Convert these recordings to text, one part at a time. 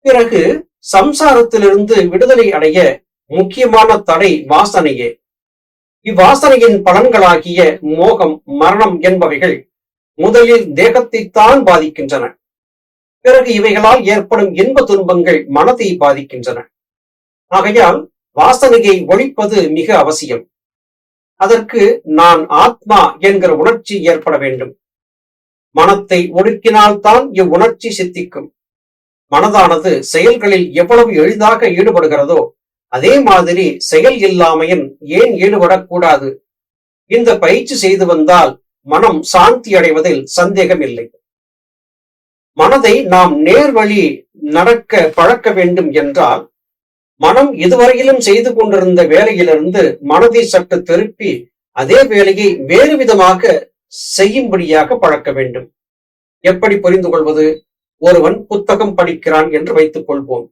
பிறகு சம்சாரத்திலிருந்து விடுதலை அடைய முக்கியமான தடை வாசனையே. இவ்வாசனையின் பலன்களாகிய மோகம் மரணம் என்பவைகள் முதலில் தேகத்தைத்தான் பாதிக்கின்றன. பிறகு இவைகளால் ஏற்படும் இன்ப துன்பங்கள் மனத்தை பாதிக்கின்றன. ஆகையால் வாசனையை ஒழிப்பது மிக அவசியம். அதற்கு நான் ஆத்மா என்கிற உணர்ச்சி ஏற்பட வேண்டும். மனத்தை ஒடுக்கினால்தான் இவ்வுணர்ச்சி சித்திக்கும். மனதானது செயல்களில் எவ்வளவு எளிதாக ஈடுபடுகிறதோ அதே மாதிரி செயல் இல்லாமையும் ஏன் ஈடுபடக்கூடாது? இந்த பயிற்சி செய்து வந்தால் மனம் சாந்தி அடைவதில் சந்தேகம் இல்லை. மனதை நாம் நேர்வழி நடக்க பழக்க வேண்டும் என்றால் மனம் இதுவரையிலும் செய்து கொண்டிருந்த வேலையிலிருந்து மனதை சற்று திருப்பி அதே வேலையை வேறு விதமாக செய்யும்படியாக பழக்க வேண்டும். எப்படி புரிந்து கொள்வது? ஒருவன் புத்தகம் படிக்கிறான் என்று வைத்துக் கொள்வோம்.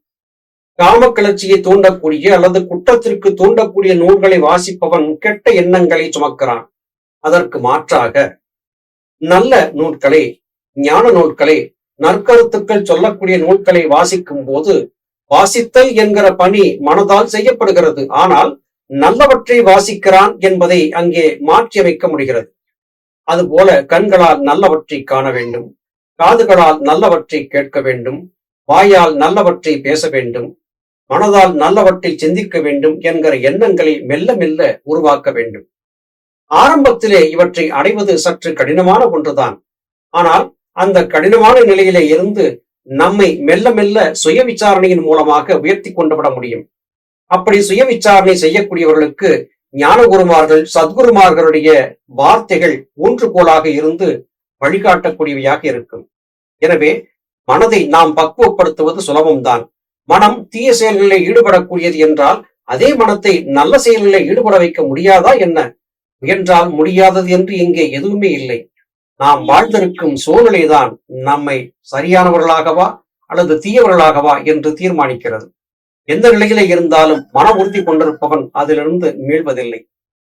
காம கிளர்ச்சியை தூண்டக்கூடிய அல்லது குற்றத்திற்கு தூண்டக்கூடிய நூல்களை வாசிப்பவன் கெட்ட எண்ணங்களை சுமக்கிறான். அதற்கு மாற்றாக நல்ல நூல்களை ஞான நூல்களை நற்கருத்துக்கள் சொல்லக்கூடிய நூல்களை வாசிக்கும் போது வாசித்தல் என்கிற பணி மனதால் செய்யப்படுகிறது. ஆனால் நல்லவற்றை வாசிக்கிறான் என்பதை அங்கே மாற்றி அமைக்க முடிகிறது. அதுபோல கண்களால் நல்லவற்றை காண வேண்டும். காதுகளால் நல்லவற்றை கேட்க வேண்டும் வாயால் நல்லவற்றை பேச வேண்டும் மனதால் நல்லவற்றை சிந்திக்க வேண்டும் என்கிற எண்ணங்களை மெல்ல மெல்ல உருவாக்க வேண்டும். ஆரம்பத்திலே இவற்றை அடைவது சற்று கடினமான ஒன்றுதான். ஆனால் அந்த கடினமான நிலையிலே இருந்து நம்மை மெல்ல மெல்ல சுய விசாரணையின் மூலமாக உயர்த்தி கொண்டு விட முடியும். அப்படி சுய விசாரணை செய்யக்கூடியவர்களுக்கு ஞான குருமார்கள் சத்குருமார்களுடைய வார்த்தைகள் ஊன்றுகோலாக இருந்து வழிகாட்டக்கூடியவையாக இருக்கும். எனவே மனதை நாம் பக்குவப்படுத்துவது சுலபம்தான். மனம் தீய செயல்களில் ஈடுபடக்கூடியது என்றால் அதே மனத்தை நல்ல செயல்களில் ஈடுபட வைக்க முடியாதா என்ன? முயன்றால் முடியாதது என்று இங்கே எதுவுமே இல்லை. நாம் வாழ்ந்திருக்கும் சூழ்நிலைதான் நம்மை சரியானவர்களாகவா அல்லது தீயவர்களாகவா என்று தீர்மானிக்கிறது. எந்த நிலையில இருந்தாலும் மன உறுதி கொண்டிருப்பவன் அதிலிருந்து மீள்வதில்லை.